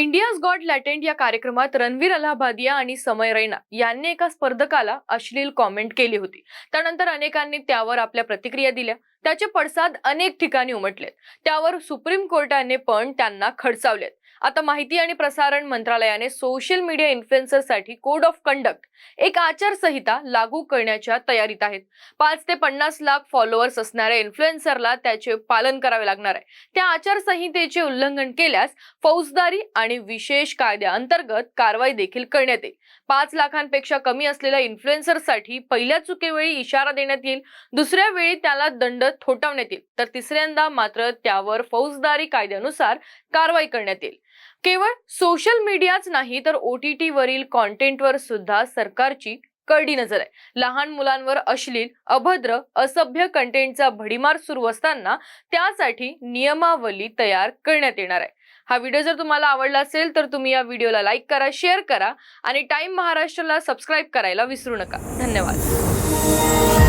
India's God लॅटेंट या कार्यक्रमात रणवीर अलाहाबादिया आणि समय रैना यांनी एका स्पर्धकाला अश्लील कॉमेंट केली होती. त्यानंतर अनेकांनी त्यावर आपल्या प्रतिक्रिया दिल्या. त्याचे पडसाद अनेक ठिकाणी उमटलेत. त्यावर सुप्रीम कोर्टाने पण त्यांना खडसावलेत. आता माहिती आणि प्रसारण मंत्रालयाने सोशल मीडिया इन्फ्लुएन्सरसाठी कोड ऑफ कंडक्ट एक आचारसंहिता लागू करण्याच्या तयारीत आहेत. पाच ते पन्नास लाख फॉलोअर्स असणाऱ्या इन्फ्लुएन्सरला त्याचे पालन करावे लागणार आहे. त्या आचारसंहितेचे उल्लंघन केल्यास फौजदारी आणि विशेष कायद्याअंतर्गत कारवाई देखील करण्यात येईल. पाच लाखांपेक्षा कमी असलेल्या इन्फ्लुएन्सरसाठी पहिल्या चुकीवेळी इशारा देण्यात येईल. दुसऱ्या वेळी त्याला दंड थोटावण्यात येईल. तर तिसऱ्यांदा मात्र त्यावर फौजदारी कायद्यानुसार कारवाई करण्यात येईल. केवळ सोशल मीडियाच नाही तर ओ टी वरील कॉन्टेंटवर सुद्धा सरकारची करडी नजर आहे. लहान मुलांवर अश्लील अभद्र असभ्य कंटेंटचा भडीमार सुरू असताना त्यासाठी नियमावली तयार करण्यात येणार आहे. हा व्हिडिओ जर तुम्हाला आवडला असेल तर तुम्ही या व्हिडिओला लाईक करा शेअर करा आणि टाइम महाराष्ट्राला सबस्क्राईब करायला विसरू नका. धन्यवाद.